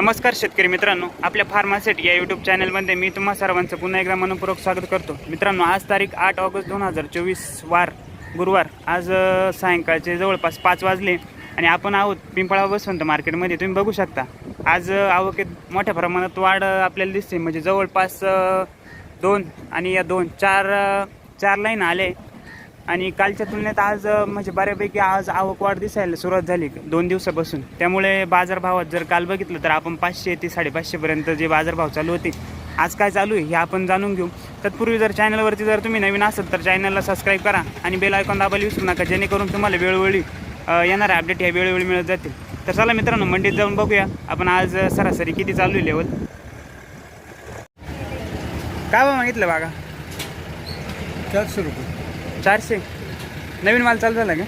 नमस्कार शेतकरी मित्रांनो आपल्या फार्मासेट या यूट्यूब चॅनलमध्ये मी तुम्हा सर्वांचं पुन्हा एकदा मनपूर्वक स्वागत करतो. मित्रांनो आज तारीख आठ ऑगस्ट दोन हजार चोवीस वार गुरुवार. आज सायंकाळचे जवळपास पाच वाजले आणि आपण आहोत पिंपळा बसवंत मार्केटमध्ये तुम्ही बघू शकता आज आवकेत मोठ्या प्रमाणात वाढ आपल्याला दिसते. म्हणजे जवळपास दोन आणि या दोन चार चार लाईन आले. आणि कालच्या तुलनेत आज म्हणजे बऱ्यापैकी आज आवक वाढ दिसायला सुरुवात झाली दोन दिवसापासून. त्यामुळे बाजारभावात जर काल बघितलं तर आपण पाचशे ते साडेपाचशेपर्यंत जे बाजारभाव चालू होते आज काय चालू आहे हे आपण जाणून घेऊ. तत्पूर्वी जर चॅनलवरती जर तुम्ही नवीन असाल तर चॅनलला सबस्क्राईब करा आणि बेल आयकॉन दाबायला विसरू नका जेणेकरून तुम्हाला वेळोवेळी अ, येणारे अपडेट ह्या वेळोवेळी मिळत जातील. तर चला मित्रांनो मंडीत जाऊन बघूया. आपण आज सरासरी किती चालू आहे लेवल? काय बा मागितलं बागा? चारशे रुपये. चारशे? नवीन माल चालू झाला का?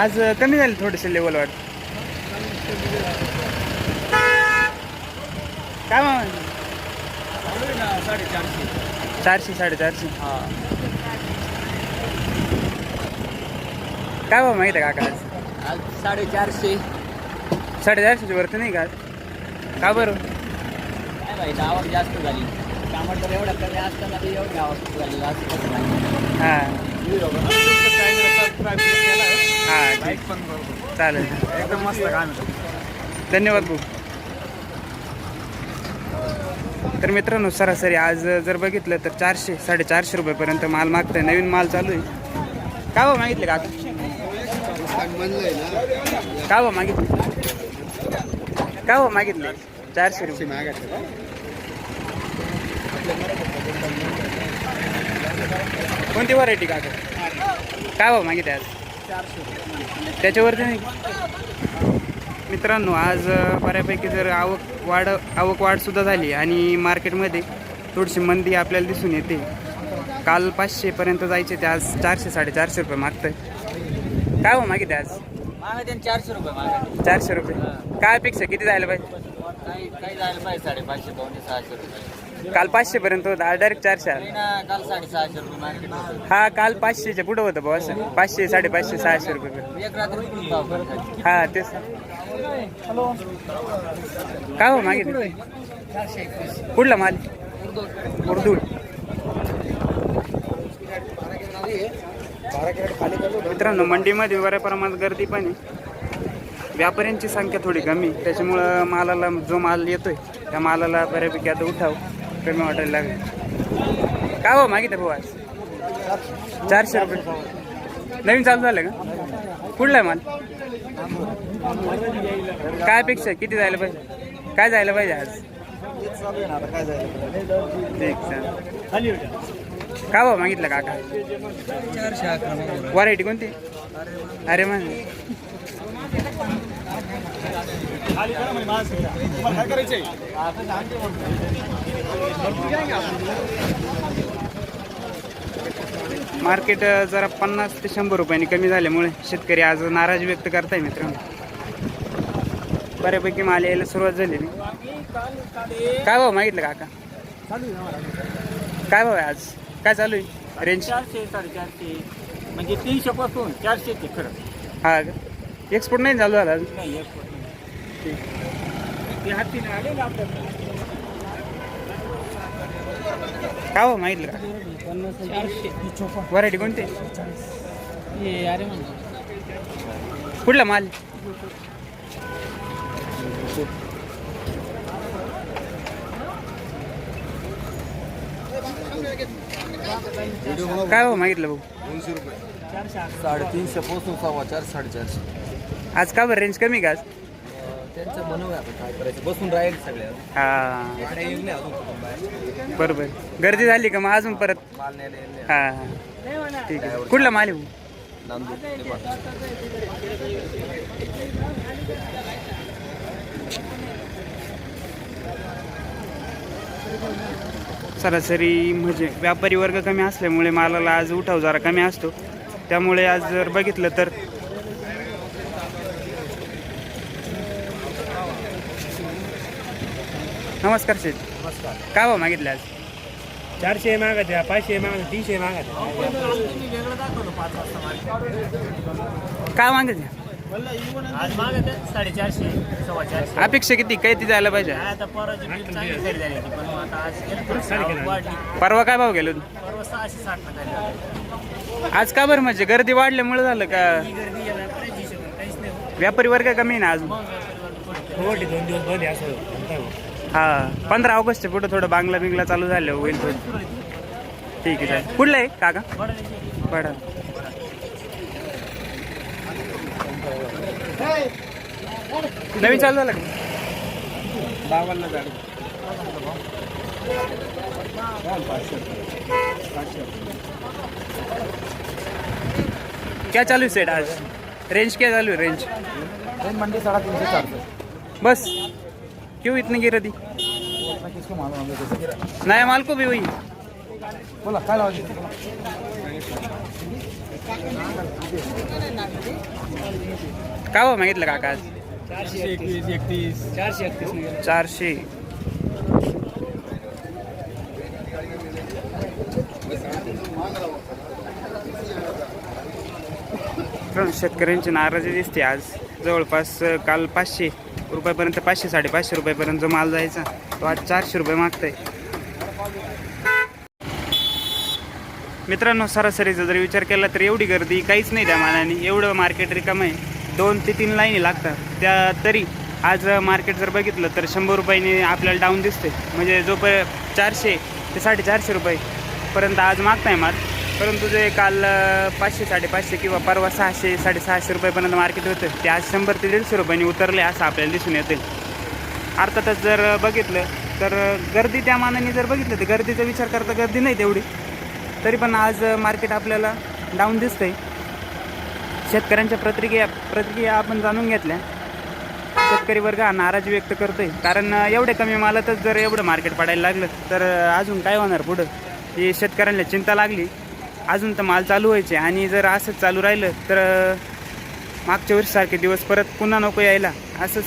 आज कमी झाले थोडेसे लेवल वाट काय बा साडेचारशे चारशे साडेचारशे. हा काय बा माहिती आहे काका आज साडेचारशे साडेचारशेची वरती नाही का का बरं? काय माहिती आवक जास्त झाली. टमाटर एवढा कमी असताना एवढी आवक झाली असं कसं नाही हां. हां ठीक. चालेल. एकदम मस्त काम धन्यवाद भाऊ. तर मित्रांनो सरासरी आज जर बघितलं तर चारशे साडेचारशे रुपयेपर्यंत माल मागतंय. नवीन माल चालू आहे. का बा मागितले काका? का बा मागितले? का बा मागितले? चारशे रुपये. कोणती व्हरायटी काका काय बा मागितले आज? त्याच्यावरती नाही. मित्रांनो आज बऱ्यापैकी जर आवक वाढ आवक वाढ सुद्धा झाली आणि मार्केटमध्ये थोडीशी मंदी आपल्याला दिसून येते. काल पाचशेपर्यंत जायचे ते आज चारशे साडेचारशे रुपये मागतंय. काय हो मागितले आज? मागा त्यांनी चारशे रुपये मागा चारशे रुपये. काय अपेक्षा? किती जायला पाहिजे? काही काही जायला पाहिजे साडेपाचशे पावणे सहाशे रुपये. काल पाचशेपर्यंत होतं. आज डायरेक्ट चारशे आलं. होतं. हा काल पाचशेच्या पुढं होतं भाऊ असं. पाचशे साडेपाचशे सहाशे रुपये हा तेच. काय हो मागितलं कुठला माल? उर्दू मित्रांनो मंडीमध्ये बऱ्या प्रमाणात गर्दी पण आहे. व्यापाऱ्यांची संख्या थोडी कमी त्याच्यामुळं मालाला जो माल येतोय त्या मालाला बऱ्यापैकी आता उठाव. वाटायला लागेल. काय हो मागितलं भाऊ आज? चारशे रुपये. नवीन चालू झालं का? कुठला आहे माल? काय अपेक्षा आहे? किती जायला पाहिजे? काय जायला पाहिजे आज? काय भाव मागितलं काका? व्हरायटी कोणती? अरे मग मार्केट अ, जरा पन्नास ते शंभर रुपयांनी कमी झाल्यामुळे शेतकरी आज नाराज व्यक्त करताय मित्रांनो. बऱ्यापैकी माल यायला सुरुवात झालेली काय भाव मागितलं काका? काय भाव आहे आज? काय चालू आहे? रेंज चारशे साडेचारशे. म्हणजे तीनशे पासून चारशे ते खरं. हा एक्सपोर्ट नाही चालू झाला अजून? नाही ते हातीने आले ना आपल्याला काय भाव मागितलं का? चारशे व्हरायटी कोणती? हे अरे म्हणतो कुठला माल? काय भाव मागितलं भाऊ. साडेतीनशे पासून सव्वा चार साडेचारशे. आज का बरं रेंज कमी का आज? त्यांचं म्हणूया आपण काय करायचं? बसून राहील सगळ्या हा. इकडे येईल नाही अजून कुठून बाहेर बरोबर. गर्दी झाली का मग अजून परत? माल न्यायला येईल नाही. हा. हा ठीक आहे. कुठला माल आहे? भाऊ नांदूर. ते पण. सरासरी म्हणजे व्यापारी वर्ग कमी असल्यामुळे मालाला आज उठाव जरा कमी असतो. त्यामुळे आज जर बघितलं तर नमस्कार शेठ. नमस्कार. काय भाव मागितले आज? चारशे मागत आहे पाचशे मागत आहे, तीनशे मागत आहे. काय मागितले आज मागत साडेचारशे सव्वा चारशे अपेक्षा किती? काय ती जायला पाहिजे. काय आता परवाची बिल चांगली खरेदी झाली होती पण मग आता आज गेलं थोडंसं आवक वाढली. परवा काय भाव गेलो परवा सहाशे साठ खरेदी आज का बरं म्हणजे? गर्दी वाढल्यामुळे झालं का? ही गर्दी आहे काहीच नाही. व्यापारी वर्ग कमी आहे ना अजून? मग मोठी दोन दिवस बंद आहे असं हो? पंधरा ऑगस्टच्या पुढे थोडं बांगला बिंगला चालू झालं होईल थोडं. ठीक आहे चालेल. कुठलं आहे काका? बडा. नवीन चालू झालं का? क्या चालू सेट आज? रेंज क्या चालू है रेंज मंडी सौ बस. क्यों इतनी गिर दी? किसको मालूम होगा कैसे गिरा नया माल को भी वही। बोला काय लावायची? काय हो मागितलं काका आज? चारशे. एकवीस एकतीस चारशे एकतीस. चारशे शेतकऱ्यांची नाराजी दिसते आज. जवळपास काल पाचशे. रुपयापर्यंत पाचशे साडेपाचशे रुपयापर्यंत जो माल जायचा तो आज चारशे रुपये मागताय. मित्रांनो सरासरीचा जर विचार केला तर एवढी गर्दी काहीच नाही त्या मालाने. एवढं मार्केट रिकाम आहे. दोन ते तीन लाईनी लागतात. त्या तरी आज मार्केट जर बघितलं तर शंभर रुपयाने आपल्याला डाऊन दिसते म्हणजे जो पर चारशे ते साडेचारशे रुपयेपर्यंत आज मागताय माल परंतु जे काल पाचशे साडेपाचशे किंवा परवा सहाशे साडेसहाशे रुपयेपर्यंत मार्केट होतं ते आज शंभर ते दीडशे रुपयांनी उतरले असं आपल्याला दिसून येते अर्थातच जर बघितलं तर गर्दी त्या मानाने जर बघितलं तर गर्दीचा विचार करता गर्दी नाही तेवढी. तरी पण आज मार्केट आपल्याला डाऊन दिसतंय. शेतकऱ्यांच्या प्रतिक्रिया प्रतिक्रिया आपण जाणून घेतल्या. शेतकरी वर्ग हा नाराजी व्यक्त करतोय. कारण एवढे कमी मालातच जर एवढं मार्केट पडायला लागलं तर अजून काय होणार पुढं? ही शेतकऱ्यांना चिंता लागली. अजून तर माल चालू व्हायचे आणि जर असंच चालू राहिलं तर मागच्या वर्षीसारखे दिवस परत पुन्हा नको यायला असंच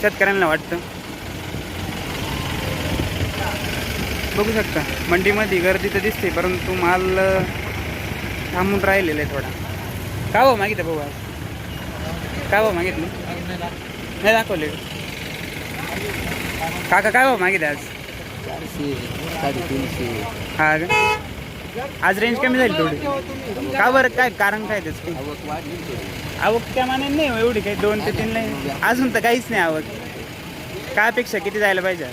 शेतकऱ्यांना वाटतं. बघू शकता मंडीमध्ये गर्दी तर दिसते परंतु माल थांबून राहिलेला आहे थोडा. काय भाव मागितलं भाऊ आज? काय भाव मागितलं? नाही दाखवले. काका काय भाव मागितले आज? चारशे साडेतीनशे. हा का? आज रेंज कमी झाली थोडी. का बरं? काय कारण काय त्याचं? आवक त्या मानाने नाही हो एवढी काही दोन ते तीन नाही. अजून तर काहीच नाही आवक. काय अपेक्षा? किती जायला पाहिजे?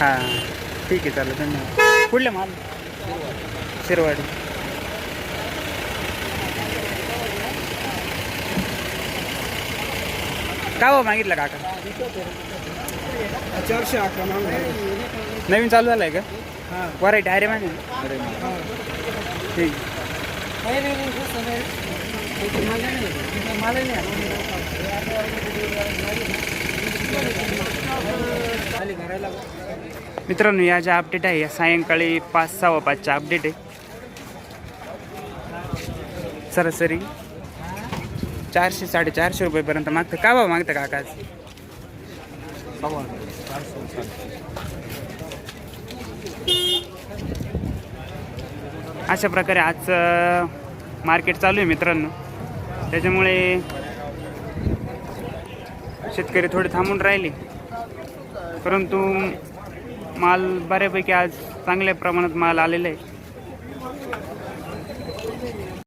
हां. ठीक आहे चालेल. धन्यवाद. कुठले माल? शिरवाडी. काय भाव मागितलं काका? चारशे अकरा नवीन चालू झालं आहे का? हां. व्हरायटी अरे माने ठीक. मित्रांनो या ज्या अपडेट आहे या सायंकाळी पाच सहा पाचच्या अपडेट आहे. सरासरी चारशे साडेचारशे रुपयेपर्यंत मागतं. का भाव मागतं काका आज? अशा प्रकारे आज मार्केट चालू आहे मित्रांनो. त्याच्यामुळे शेतकरी थोडे थांबून राहिले. परंतु माल बऱ्यापैकी आज चांगल्या प्रमाणात माल आलेला आहे.